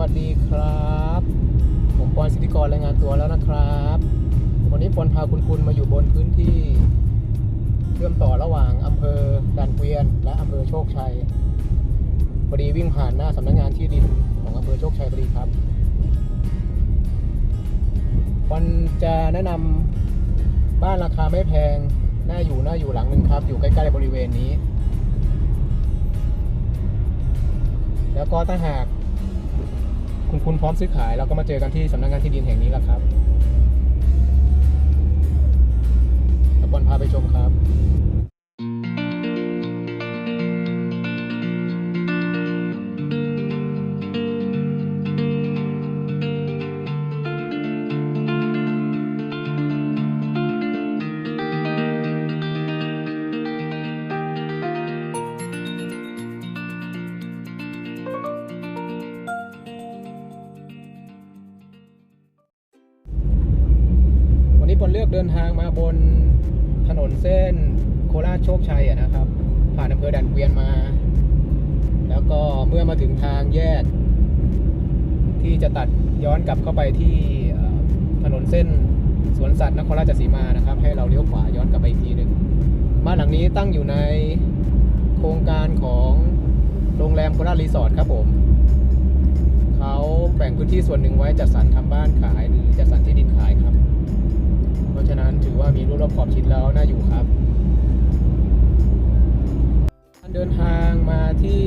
วัสดีครับ ผมปอนสิทธิกรรายงานตัวแล้วนะครับ วันนี้ปอนพาคุณคุณมาอยู่บนพื้นที่ เชื่อมต่อระหว่างอำเภอด่านเกวียน และอำเภอโชคชัยพอดีวิ่งผ่านหน้าสำนักงานที่ดินของอำเภอโชคชัยพอดีครับปอนจะแนะนำบ้านราคาไม่แพง น่าอยู่น่าอยู่หลังหนึ่งครับ อยู่ใกล้ๆบริเวณนี้ แล้วก็ถ้าหาก คุณคุณพร้อมซื้อขายเราก็มาเจอกันที่สำนักงานที่ดินแห่งนี้แหละครับตะบอลพาไปชมครับ ลือกเดินทางมาบนถนนเส้นโคราชโชคชัยอะนะครับ ผ่านอำเภอด่านเกวียนมา แล้วก็เมื่อมาถึงทางแยก ที่จะตัดย้อนกลับเข้าไปที่ถนนเส้นสวนสัตว์นครราชสีมานะครับ ให้เราเลี้ยวขวาย้อนกลับไปอีกทีหนึ่งบ้านหลังนี้ตั้งอยู่ในโครงการของโรงแรมโคราชรีสอร์ทครับผมเขาแบ่งพื้นที่ส่วนหนึ่งไว้จัดสรรทำบ้านขายหรือจัดสรรที่ดินขายครับ เพราะฉะนั้นถือว่ามีรูปรอบขอบชิดแล้วน่าอยู่ครับการเดินทางมาที่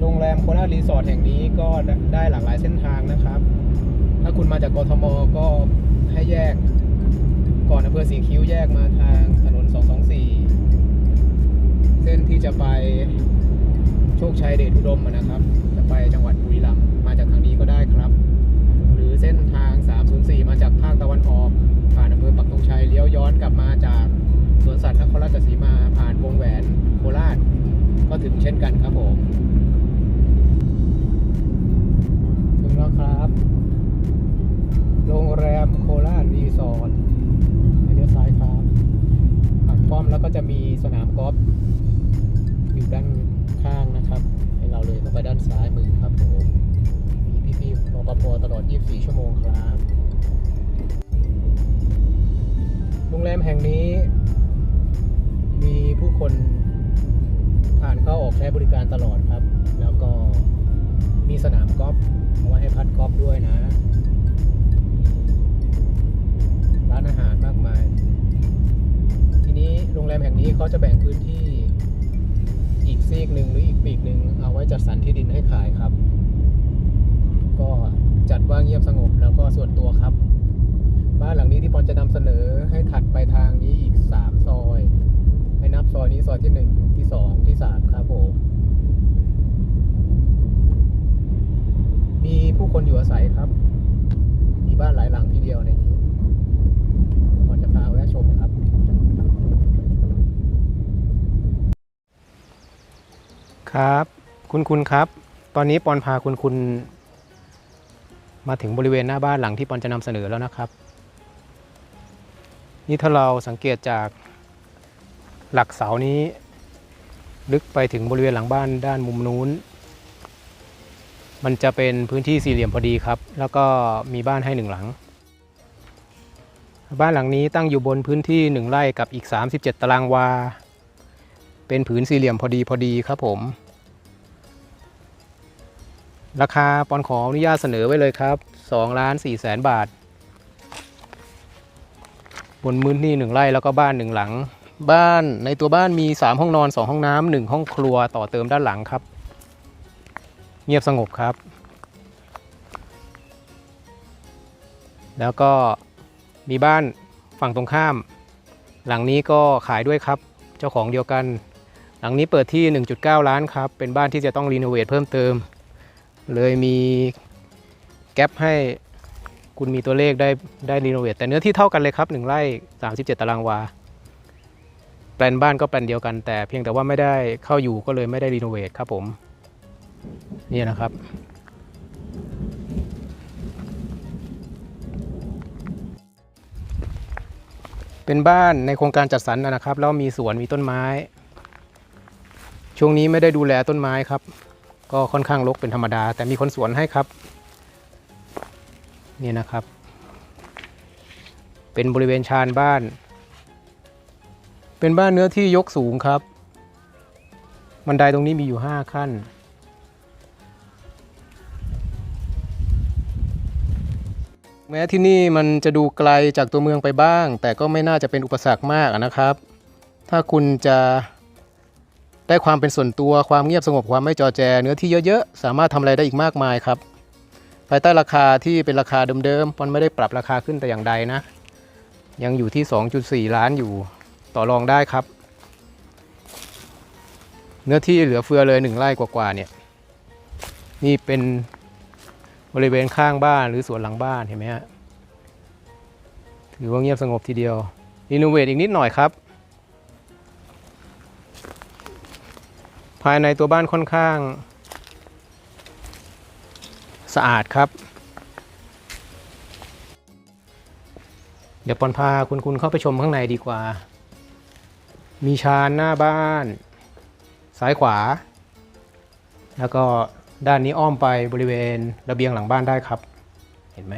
โรงแรมโคราชรีสอร์ทแห่งนี้ก็ได้หลากหลายเส้นทางนะครับ ถ้าคุณมาจากกทมก็ให้แยกก่อนอำเภอสีคิ้วแยกมาทางถนน 224 เส้นที่จะไปโชคชัยเดชอุดมนะครับ จะไปจังหวัดบุรีรัมย์มาจากทางนี้ก็ได้ครับ เส้นทาง 304 มาจากภาคตะวันออกผ่านอำเภอปักธงชัยเลี้ยวย้อนกลับมาจากสวนสัตว์นครราชสีมาผ่านวงแหวนโคราชก็ถึงเช่นกันครับผม ถึงแล้วครับ โรงแรมโคราชรีสอร์ทเลี้ยวซ้ายครับหักป้อมแล้วก็จะมีสนามกอล์ฟอยู่ด้านข้างนะครับ 24 ชั่วโมงครับ โรงแรมแห่งนี้ มีผู้คนผ่านเข้าออกใช้บริการตลอดครับ แล้วก็มีสนามกอล์ฟเอาไว้ให้พัดกอล์ฟด้วยนะ ร้านอาหารมากมาย ทีนี้โรงแรมแห่งนี้เขาจะแบ่งพื้นที่อีกซีกหนึ่งหรืออีกปีกหนึ่งเอาไว้จัดสรรที่ดินให้ขายครับ ก็จัดว่าเงียบสงบแล้วก็ส่วนตัวครับ บ้านหลังนี้ที่ปอน จะนำเสนอให้ถัดไปทางนี้อีก3ซอยให้นับซอยนี้ซอยที่1ที่2ที่3ครับผมมีผู้คนอยู่อาศัยครับ มีบ้านหลายหลังทีเดียวในนี้ปอนจะพาแวะชมครับ ครับ คุณคุณครับ ตอนนี้ปอนพาคุณคุณมาถึงบริเวณหน้าบ้านหลังที่ปอนจะนำเสนอแล้วนะครับ นี่ถ้าเราสังเกตจากหลักเสานี้ ลึกไปถึงบริเวณหลังบ้านด้านมุมนู้น มันจะเป็นพื้นที่สี่เหลี่ยมพอดีครับ แล้วก็มีบ้านให้หนึ่งหลัง บ้านหลังนี้ตั้งอยู่บนพื้นที่หนึ่งไร่กับอีก 37 ตารางวา เป็นผืนสี่เหลี่ยมพอดีพอดีครับผม ราคาปอนขออนุญาตเสนอไว้เลยครับ2ล้าน4แสนบาท บนพื้นที่หนึ่งไร่แล้วก็บ้านหนึ่งหลัง บ้านในตัวบ้านมี 3 ห้องนอน 2 ห้องน้ำหนึ่งห้องครัวต่อเติมด้านหลังครับ เงียบสงบครับ แล้วก็มีบ้านฝั่งตรงข้าม หลังนี้ก็ขายด้วยครับ เจ้าของเดียวกัน หลังนี้เปิดที่ 1.9 ล้านครับ เป็นบ้านที่จะต้องรีโนเวทเพิ่มเติม เลยมีแก๊ปให้ คุณมีตัวเลขได้ได้รีโนเวทแต่เนื้อที่เท่ากันเลยครับ 1ไร่37 ตารางวา แปลนบ้านก็แปลนเดียวกัน แต่เพียงแต่ว่าไม่ได้เข้าอยู่ก็เลยไม่ได้รีโนเวทครับผมนี่นะครับ เป็นบ้านในโครงการจัดสรรนะครับ แล้วมีสวนมีต้นไม้ ช่วงนี้ไม่ได้ดูแลต้นไม้ครับ ก็ค่อนข้างรกเป็นธรรมดา แต่มีคนสวนให้ครับ นี่นะครับ เป็นบริเวณชานบ้าน เป็นบ้านเนื้อที่ยกสูงครับบันไดตรงนี้มีอยู่ 5 ขั้น แม้ที่นี่มันจะดูไกลจากตัวเมืองไปบ้าง แต่ก็ไม่น่าจะเป็นอุปสรรคมากนะครับ ถ้าคุณจะได้ความเป็นส่วนตัวความเงียบสงบความไม่จอแจ เนื้อที่เยอะๆ สามารถทำอะไรได้อีกมากมายครับ ภายใต้ราคาที่เป็นราคาเดิมๆมันไม่ได้ปรับราคาขึ้นแต่อย่างใดนะ ยังอยู่ที่ 2.4 ล้านอยู่ต่อรองได้ครับ เนื้อที่เหลือเฟือเลยหนึ่งไร่กว่าๆเนี่ยนี่เป็นบริเวณข้างบ้านหรือสวนหลังบ้านเห็นไหมฮะถือว่าเงียบสงบทีเดียวรีโนเวทอีกนิดหน่อยครับ ภายในตัวบ้านค่อนข้าง สะอาดครับ เดี๋ยวปอนพาคุณคุณเข้าไปชมข้างในดีกว่า มีชานหน้าบ้าน ซ้ายขวา แล้วก็ด้านนี้อ้อมไปบริเวณระเบียงหลังบ้านได้ครับ เห็นไหม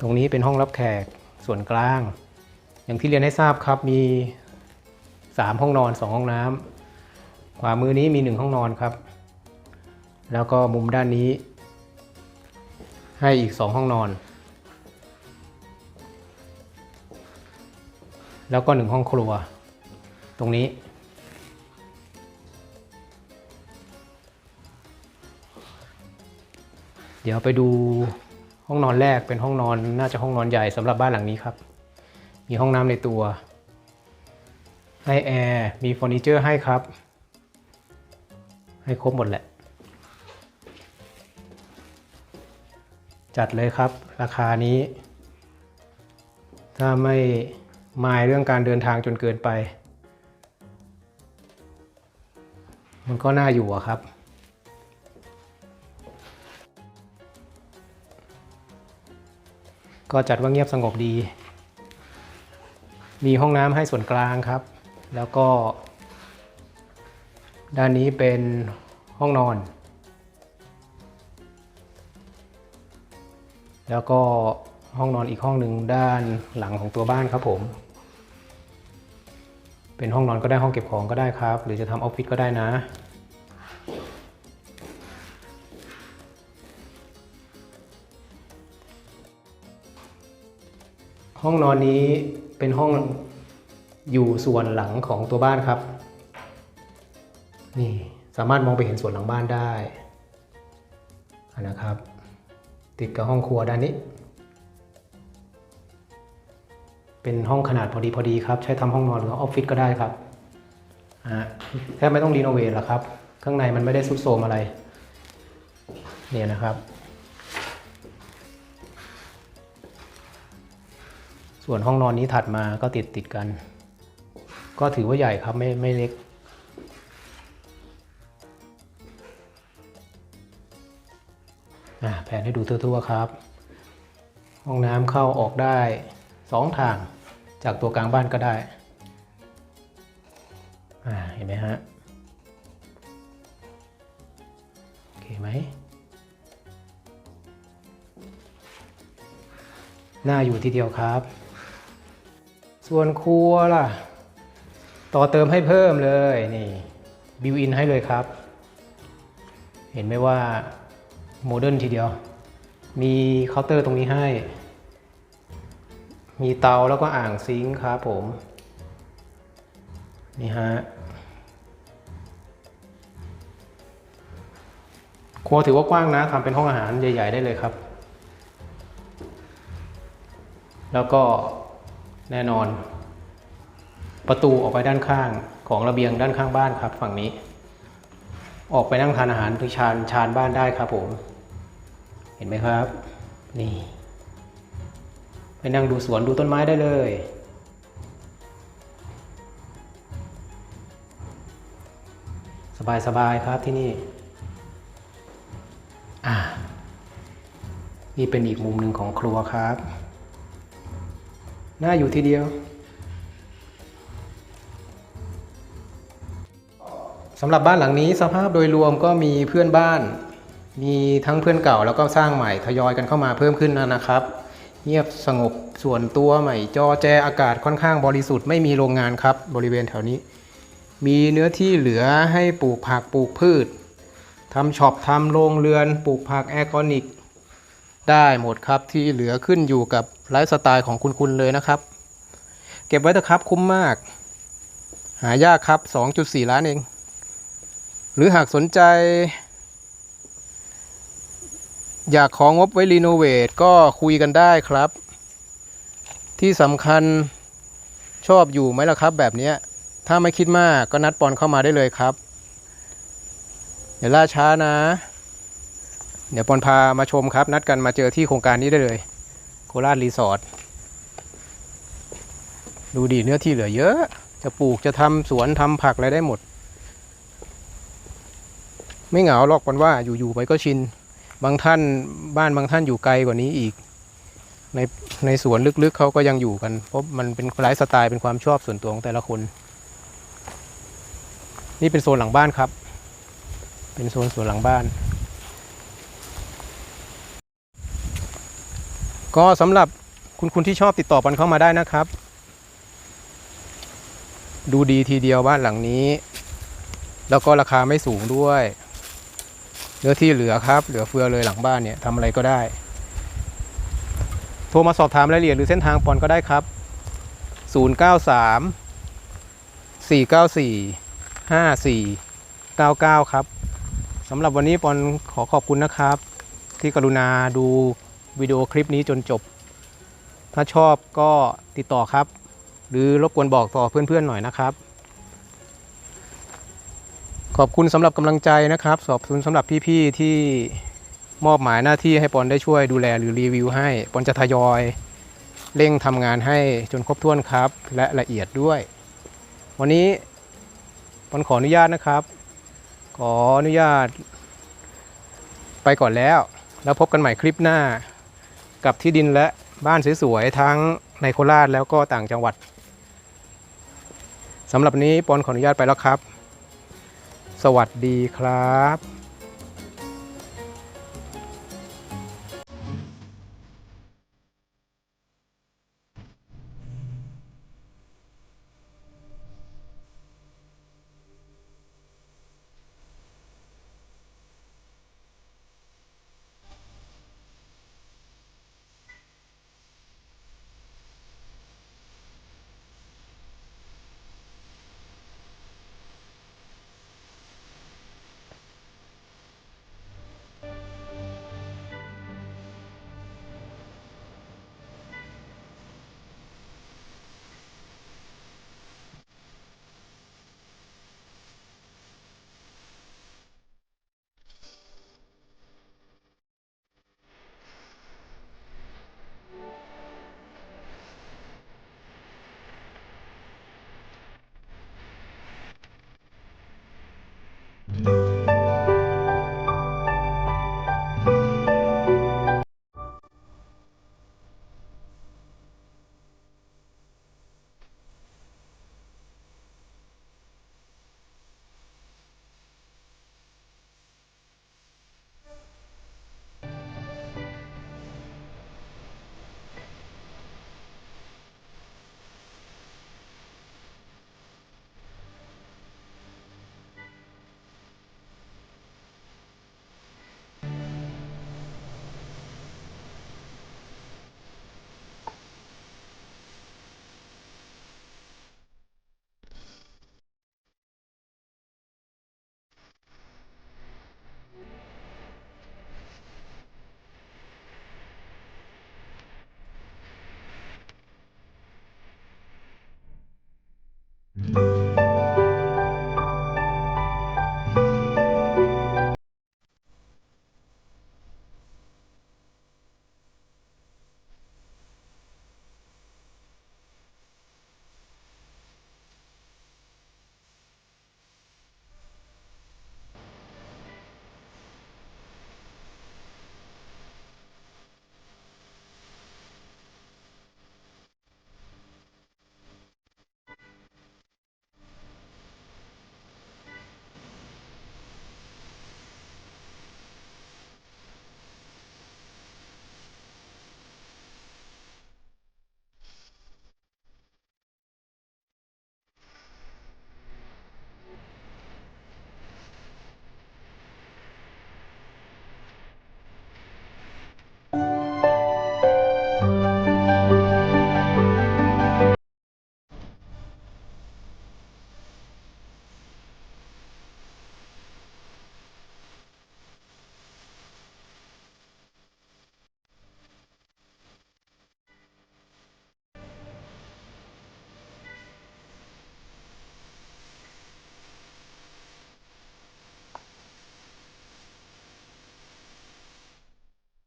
ตรงนี้เป็นห้องรับแขกส่วนกลาง อย่างที่เรียนให้ทราบครับมี 3 ห้องนอน 2 ห้องน้ำขวามือนี้มี 1 ห้องนอนครับ แล้วก็มุมด้านนี้ ให้อีก 2 ห้องนอน แล้วก็ 1 ห้องครัว ตรงนี้ เดี๋ยวไปดูห้องนอนแรกเป็นห้องนอนน่าจะห้องนอนใหญ่สำหรับบ้านหลังนี้ครับ มีห้องน้ำในตัว ให้แอร์ มีเฟอร์นิเจอร์ให้ครับ ให้ครบหมดแหละ จัดเลยครับ ราคานี้ ถ้าไม่มายเรื่องการเดินทางจนเกินไป มันก็น่าอยู่อะครับ ก็จัดว่าเงียบสงบดี มีห้องน้ำให้ส่วนกลางครับ แล้วก็ ด้านนี้เป็นห้องนอน แล้วก็ห้องนอนอีกห้องหนึ่งด้านหลังของตัวบ้านครับผม เป็นห้องนอนก็ได้ห้องเก็บของก็ได้ครับ หรือจะทำออฟฟิศก็ได้นะ ห้องนอนนี้เป็นห้องอยู่ส่วนหลังของตัวบ้านครับ นี่สามารถมองไปเห็นส่วนหลังบ้านได้นะครับ ติดกับห้องครัวด้านนี้ เป็นห้องขนาดพอดีพอดีครับ ใช้ทำห้องนอนหรือออฟฟิศก็ได้ครับแทบไม่ต้องรีโนเวทหรอกครับ ข้างในมันไม่ได้ซุดโทมอะไร เนี่ยนะครับ ส่วนห้องนอนนี้ถัดมาก็ติดติดกัน ก็ถือว่าใหญ่ครับไม่ไม่เล็ก แผนให้ดูทั่วๆครับ ห้องน้ำเข้าออกได้สองทางจากตัวกลางบ้านก็ได้เห็นไหมฮะโอเคไหมน่าอยู่ทีเดียวครับ ส่วนครัวล่ะ ต่อเติมให้เพิ่มเลยนี่บิวอินให้เลยครับ เห็นไหมว่า โมเดิร์นทีเดียว มีเคาน์เตอร์ตรงนี้ให้ มีเตาแล้วก็อ่างซิงค์ครับผม นี่ฮะครัวถือว่ากว้างนะทำเป็นห้องอาหารใหญ่ ๆ ได้เลยครับ แล้วก็แน่นอน ประตูออกไปด้านข้างของระเบียงด้านข้างบ้านครับ ฝั่งนี้ ออกไปนั่งทานอาหารที่ชานชานบ้านได้ครับผม เห็นไหมครับ นี่ ไปนั่งดูสวนดูต้นไม้ได้เลยสบายๆครับที่นี่ อ่า นี่เป็นอีกมุมหนึ่งของครัวครับ น่าอยู่ทีเดียว สำหรับบ้านหลังนี้สภาพโดยรวมก็มีเพื่อนบ้าน มีทั้งเพื่อนเก่าแล้วก็สร้างใหม่ทยอยกันเข้ามาเพิ่มขึ้นนะครับ เงียบสงบส่วนตัวใหม่ จอแจอากาศค่อนข้างบริสุทธิ์ไม่มีโรงงานครับ บริเวณแถวนี้ มีเนื้อที่เหลือให้ปลูกผักปลูกพืชทำช็อปทำโรงเรือนปลูกผักแอร์กอนิก ได้หมดครับที่เหลือขึ้นอยู่กับไลฟ์สไตล์ของคุณคุณเลยนะครับ เก็บไว้เถอะครับคุ้มมาก หายากครับ 2.4 ล้านเอง หรือหากสนใจ อยากของงบไว้รีโนเวทก็คุยกันได้ครับ ที่สำคัญชอบอยู่ไหมล่ะครับ แบบนี้ถ้าไม่คิดมากก็นัดปอนเข้ามาได้เลยครับเดี๋ยวล่าช้านะ เดี๋ยวปอนพามาชมครับ นัดกันมาเจอที่โครงการนี้ได้เลย โคราชรีสอร์ทดูดีเนื้อที่เหลือเยอะ จะปลูกจะทำสวนทำผักอะไรได้หมด ไม่เหงาหรอกปอนว่าอยู่ๆไปก็ชิน บางท่านบ้านบางท่านอยู่ไกลกว่านี้อีก ในในสวนลึกๆเขาก็ยังอยู่กัน เพราะมันเป็นไลฟ์สไตล์เป็นความชอบส่วนตัวของแต่ละคน นี่เป็นโซนหลังบ้านครับ เป็นโซนสวนหลังบ้าน ก็สำหรับคุณคุณที่ชอบติดต่อปันเข้ามาได้นะครับ ดูดีทีเดียวบ้านหลังนี้ แล้วก็ราคาไม่สูงด้วย เนื้อที่เหลือครับ เหลือเฟือเลยหลังบ้านเนี่ยทำอะไรก็ได้ โทรมาสอบถามรายละเอียดหรือเส้นทางปอนก็ได้ครับ 093 494 5499 ครับสำหรับวันนี้ปอนขอขอบคุณนะครับ ที่กรุณาดูวิดีโอคลิปนี้จนจบ ถ้าชอบก็ติดต่อครับ หรือรบกวนบอกต่อเพื่อนๆหน่อยนะครับ ขอบคุณสำหรับกำลังใจนะครับขอบคุณสำหรับพี่ๆที่มอบหมายหน้าที่ให้ปอนได้ช่วยดูแลหรือรีวิวให้ปอนจะทยอย เร่งทำงานให้จนครบถ้วนครับ และละเอียดด้วย วันนี้ปอนขออนุญาตนะครับ ขออนุญาต ไปก่อนแล้ว แล้วพบกันใหม่คลิปหน้า กับที่ดินและบ้านสวยๆทั้งในโคราชแล้วก็ต่างจังหวัดสำหรับวันนี้ปอนขออนุญาตไปแล้วครับ สวัสดีครับ